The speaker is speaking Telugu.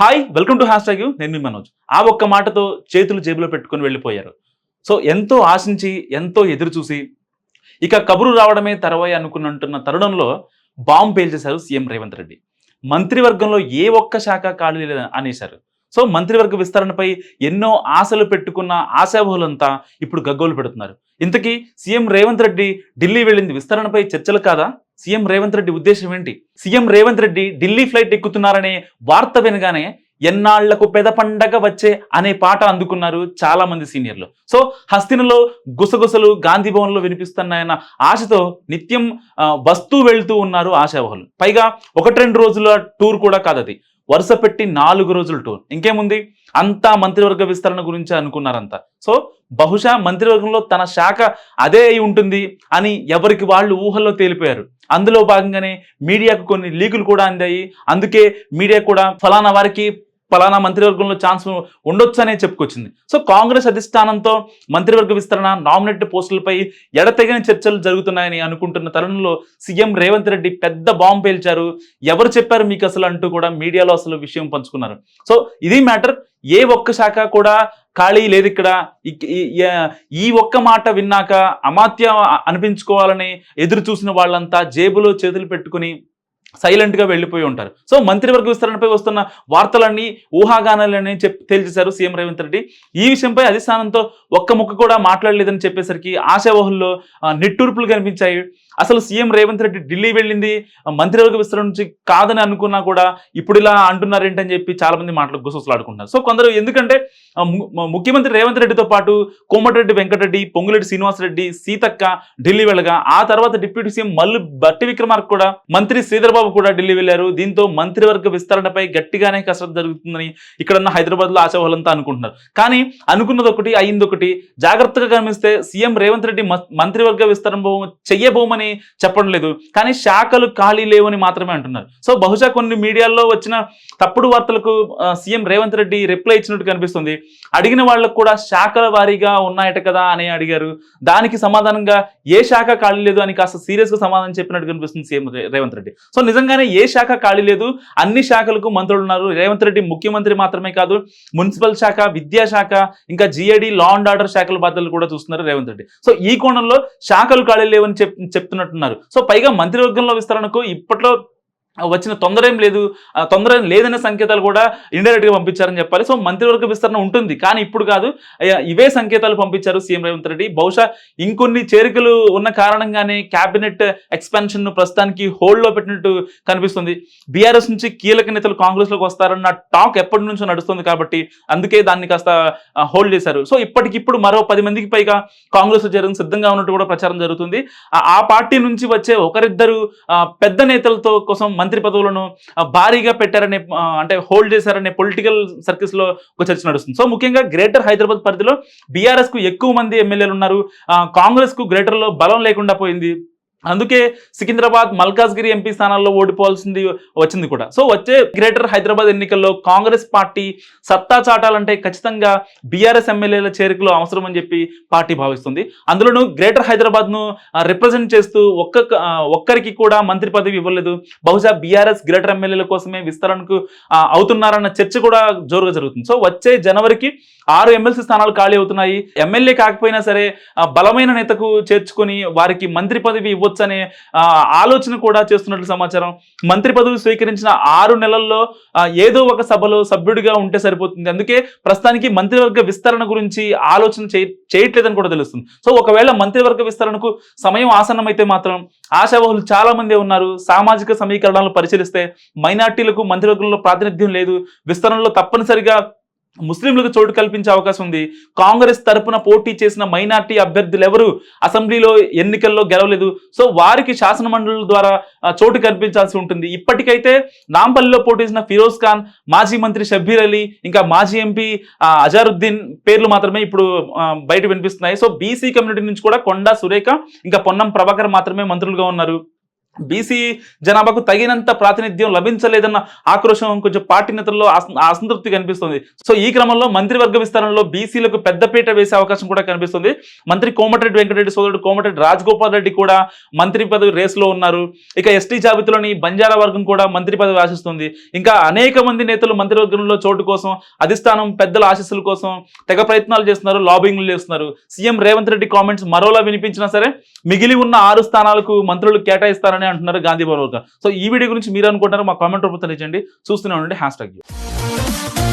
Hi welcome to hash tag నేను మీ మనోజ్. ఆ ఒక్క మాటతో చేతులు జేబులో పెట్టుకొని వెళ్ళిపోయారు. సో ఎంతో ఆశించి ఎంతో ఎదురు చూసి ఇక కబురు రావడమే తర్వాయి అనుకున్నట్టున్న తరుణంలో బాంబు పేల్చేశారు సీఎం రేవంత్ రెడ్డి. మంత్రివర్గంలో ఏ ఒక్క శాఖ ఖాళీ లేదని అనేశారు. సో మంత్రివర్గ విస్తరణపై ఎన్నో ఆశలు పెట్టుకున్న ఆశాభులంతా ఇప్పుడు గగ్గోలు పెడుతున్నారు. ఇంతకీ సీఎం రేవంత్ రెడ్డి ఢిల్లీ వెళ్ళింది విస్తరణపై చర్చలు కాదా? సీఎం రేవంత్ రెడ్డి ఉద్దేశం ఏంటి? సీఎం రేవంత్ రెడ్డి ఢిల్లీ ఫ్లైట్ ఎక్కుతున్నారనే వార్త వినగానే ఎన్నాళ్ళకు పెద పండగ వచ్చే అనే పాట అందుకున్నారు చాలా మంది సీనియర్లు. సో హస్తినలో గుసగుసలు గాంధీ భవన్లో వినిపిస్తున్నాయన్న ఆశతో నిత్యం వస్తూ వెళ్తూ ఉన్నారు ఆశావహులు. పైగా ఒకటి రెండు రోజుల టూర్ కూడా కాదది. వరుస పెట్టి నాలుగు రోజుల టూర్. ఇంకేముంది? అంతా మంత్రివర్గ విస్తరణ గురించి అనుకున్నారంతా సో బహుశా మంత్రివర్గంలో తన శాఖ అదే అయి ఉంటుంది అని ఎవరికి వాళ్ళు ఊహల్లో తేలిపోయారు. అందులో భాగంగానే మీడియాకు కొన్ని లీకులు కూడా అందాయి. అందుకే మీడియా కూడా ఫలానా వారికి ఫలానా మంత్రివర్గంలో ఛాన్స్ ఉండొచ్చు అనే చెప్పుకొచ్చింది. సో కాంగ్రెస్ అధిష్టానంతో మంత్రివర్గ విస్తరణ నామినేట్ పోస్టులపై ఎడతెగని చర్చలు జరుగుతున్నాయని అనుకుంటున్న తరుణంలో సీఎం రేవంత్ రెడ్డి పెద్ద బాంబు పేల్చారు. ఎవరు చెప్పారు మీకు అసలు అంటూ కూడా మీడియాలో అసలు విషయం పంచుకున్నారు. సో ఇది మ్యాటర్ ఏ ఒక్క శాఖ కూడా ఖాళీ లేదు ఇక్కడ. ఈ- ఈ ఒక్క మాట విన్నాక అమాత్యం అనిపించుకోవాలని ఎదురు చూసిన వాళ్ళంతా జేబులో చేతులు పెట్టుకుని సైలెంట్గా వెళ్ళిపోయి ఉంటారు. సో మంత్రివర్గ విస్తరణపై వస్తున్న వార్తలన్నీ ఊహాగానాలని చెప్పి తేల్చేశారు సీఎం రేవంత్ రెడ్డి. ఈ విషయంపై అధిష్టానంతో ఒక్క ముక్క కూడా మాట్లాడలేదని చెప్పేసరికి ఆశావహుల్లో నిట్టూర్పులు కనిపించాయి. అసలు సీఎం రేవంత్ రెడ్డి ఢిల్లీ వెళ్ళింది మంత్రివర్గ విస్తరణ నుంచి కాదని అనుకున్నా కూడా ఇప్పుడు ఇలా అంటున్నారేంటని చెప్పి చాలా మంది మాటలు గుసగుసలాడుకుంటున్నారు. సో కొందరు ఎందుకంటే ముఖ్యమంత్రి రేవంత్ రెడ్డితో పాటు కోమటిరెడ్డి వెంకటరెడ్డి పొంగులెడ్డి శ్రీనివాసరెడ్డి సీతక్క ఢిల్లీ వెళ్ళగా ఆ తర్వాత డిప్యూటీ సీఎం మల్లు బట్టి విక్రమార్క కూడా మంత్రి శ్రీధర్ చంద్రబాబు కూడా ఢిల్లీ వెళ్ళారు దీంతో మంత్రివర్గ విస్తరణపై గట్టిగానే కసరత్తు జరుగుతుందని ఇక్కడున్న హైదరాబాద్లో అనుకుంటున్నారు. కానీ అనుకున్నది ఒకటి అయింది ఒకటి జాగ్రత్తగా గమనిస్తే సీఎం రేవంత్ రెడ్డి మంత్రివర్గ విస్తరణ చెయ్యబోమని చెప్పడం లేదు. కానీ శాఖలు ఖాళీ లేవని మాత్రమే అంటున్నారు. సో బహుశా కొన్ని మీడియాల్లో వచ్చిన తప్పుడు వార్తలకు సీఎం రేవంత్ రెడ్డి రిప్లై ఇచ్చినట్టు కనిపిస్తుంది. అడిగిన వాళ్ళకు కూడా శాఖల వారీగా ఉన్నాయట కదా అని అడిగారు. దానికి సమాధానంగా ఏ శాఖ ఖాళీ లేదు అని కాస్త సీరియస్గా సమాధానం చెప్పినట్టు కనిపిస్తుంది సీఎం రేవంత్ రెడ్డి. సో నిజంగానే ఏ శాఖ ఖాళీ లేదు. అన్ని శాఖలకు మంత్రులు ఉన్నారు. రేవంత్ రెడ్డి ముఖ్యమంత్రి మాత్రమే కాదు మున్సిపల్ శాఖ విద్యాశాఖ ఇంకా జిఐడి లా అండ్ ఆర్డర్ శాఖల బాధ్యతలు కూడా చూస్తున్నారు రేవంత్ రెడ్డి. సో ఈ కోణంలో శాఖలు ఖాళీ లేవని చెప్ చెప్తున్నట్టున్నారు. సో పైగా మంత్రివర్గంలో విస్తరణకు ఇప్పట్లో వచ్చిన తొందర ఏం లేదు. ఆ తొందర ఏం లేదనే సంకేతాలు కూడా ఇండైరెక్ట్గా పంపించారని చెప్పాలి. సో మంత్రివర్గ విస్తరణ ఉంటుంది. కానీ ఇప్పుడు కాదు. ఇవే సంకేతాలు పంపించారు సీఎం రేవంత్ రెడ్డి. బహుశా ఇంకొన్ని చేరికలు ఉన్న కారణంగానే క్యాబినెట్ ఎక్స్పాన్షన్ను ప్రస్తుతానికి హోల్డ్లో పెట్టినట్టు కనిపిస్తుంది. బీఆర్ఎస్ నుంచి కీలక నేతలు కాంగ్రెస్లోకి వస్తారన్న టాక్ ఎప్పటి నుంచో నడుస్తుంది కాబట్టి అందుకే దాన్ని కాస్త హోల్డ్ చేశారు. సో ఇప్పటికిప్పుడు మరో పది మందికి పైగా కాంగ్రెస్లో చేరడం సిద్ధంగా ఉన్నట్టు కూడా ప్రచారం జరుగుతుంది. ఆ- ఆ పార్టీ నుంచి వచ్చే ఒకరిద్దరు పెద్ద నేతలతో కోసం మంత్రి పదవులను భారీగా పెట్టారనే అంటే హోల్డ్ చేశారనే పొలిటికల్ సర్కిల్స్లో ఒక చర్చ నడుస్తుంది. సో ముఖ్యంగా గ్రేటర్ హైదరాబాద్ పరిధిలో బీఆర్ఎస్కు ఎక్కువ మంది ఎమ్మెల్యేలు ఉన్నారు. ఆ, కాంగ్రెస్కు గ్రేటర్లో బలం లేకుండా పోయింది. అందుకే సికింద్రాబాద్ మల్కాజ్గిరి ఎంపీ స్థానాల్లో ఓడిపోవాల్సింది వచ్చింది కూడా. సో వచ్చే గ్రేటర్ హైదరాబాద్ ఎన్నికల్లో కాంగ్రెస్ పార్టీ సత్తా చాటాలంటే ఖచ్చితంగా బీఆర్ఎస్ ఎమ్మెల్యేల చేరికలు అవసరం అని చెప్పి పార్టీ భావిస్తుంది. అందులోనూ గ్రేటర్ హైదరాబాద్ను రిప్రజెంట్ చేస్తూ ఒక్క ఒక్కరికి కూడా మంత్రి పదవి ఇవ్వలేదు. బహుశా బీఆర్ఎస్ గ్రేటర్ ఎమ్మెల్యేల కోసమే విస్తరణకు అవుతున్నారన్న చర్చ కూడా జోరుగా జరుగుతుంది. సో వచ్చే జనవరికి ఆరు ఎమ్మెల్సీ స్థానాలు ఖాళీ అవుతున్నాయి. ఎమ్మెల్యే కాకపోయినా సరే బలమైన నేతకు చేర్చుకొని వారికి మంత్రి పదవి ఇవ్వ ఆ, ఆలోచన కూడా చేస్తున్నట్లు సమాచారం. మంత్రి పదవి స్వీకరించిన ఆరు నెలల్లో ఏదో ఒక సభలో సభ్యుడిగా ఉంటే సరిపోతుంది. అందుకే ప్రస్తుతానికి మంత్రివర్గ విస్తరణ గురించి ఆలోచన చేయట్లేదని కూడా తెలుస్తుంది. సో ఒకవేళ మంత్రివర్గ విస్తరణకు సమయం ఆసన్నమైతే మాత్రం ఆశావహులు చాలా మంది ఉన్నారు. సామాజిక సమీకరణాలను పరిశీలిస్తే మైనార్టీలకు మంత్రివర్గంలో ప్రాతినిధ్యం లేదు. విస్తరణలో తప్పనిసరిగా ముస్లింలకు చోటు కల్పించే అవకాశం ఉంది. కాంగ్రెస్ తరపున పోటీ చేసిన మైనార్టీ అభ్యర్థులు ఎవరు అసెంబ్లీలో ఎన్నికల్లో గెలవలేదు. సో వారికి శాసన మండలి ద్వారా చోటు కల్పించాల్సి ఉంటుంది. ఇప్పటికైతే నాంపల్లిలో పోటీ చేసిన ఫిరోజ్ ఖాన్ మాజీ మంత్రి షబ్బీర్ అలీ ఇంకా మాజీ ఎంపీ అజారుద్దీన్ పేర్లు మాత్రమే ఇప్పుడు బయట వినిపిస్తున్నాయి. సో బీసీ కమ్యూనిటీ నుంచి కూడా కొండా సురేఖ ఇంకా పొన్నం ప్రభాకర్ మాత్రమే మంత్రులుగా ఉన్నారు. బీసీ జనాభాకు తగినంత ప్రాతినిధ్యం లభించలేదన్న ఆక్రోశం కొంచెం పార్టీ నేతల్లో అసంతృప్తి కనిపిస్తుంది. సో ఈ క్రమంలో మంత్రివర్గ విస్తరణలో బీసీలకు పెద్దపీట వేసే అవకాశం కూడా కనిపిస్తుంది. మంత్రి కోమటిరెడ్డి వెంకటరెడ్డి సోదరుడు కోమటిరెడ్డి రాజగోపాల్ రెడ్డి కూడా మంత్రి పదవి రేసులో ఉన్నారు. ఇక ఎస్టీ జాబితాలోని బంజారా వర్గం కూడా మంత్రి పదవి ఆశిస్తుంది. ఇంకా అనేక మంది నేతలు మంత్రివర్గంలో చోటు కోసం అధిష్టానం పెద్దల ఆశీస్సుల కోసం తెగ ప్రయత్నాలు చేస్తున్నారు లాబింగ్లు చేస్తున్నారు. సీఎం రేవంత్ రెడ్డి కామెంట్స్ మరోలా వినిపించినా సరే మిగిలి ఉన్న ఆరు స్థానాలకు మంత్రులు కేటాయిస్తారని అంటున్నారు గాంధీ భవన్ సో ఈ వీడియో గురించి మీరు అనుకుంటారు మా కామెంట్ రూపంలో తెలియజేయండి. చూస్తూనే ఉండండి హ్యాష్ ట్యాగ్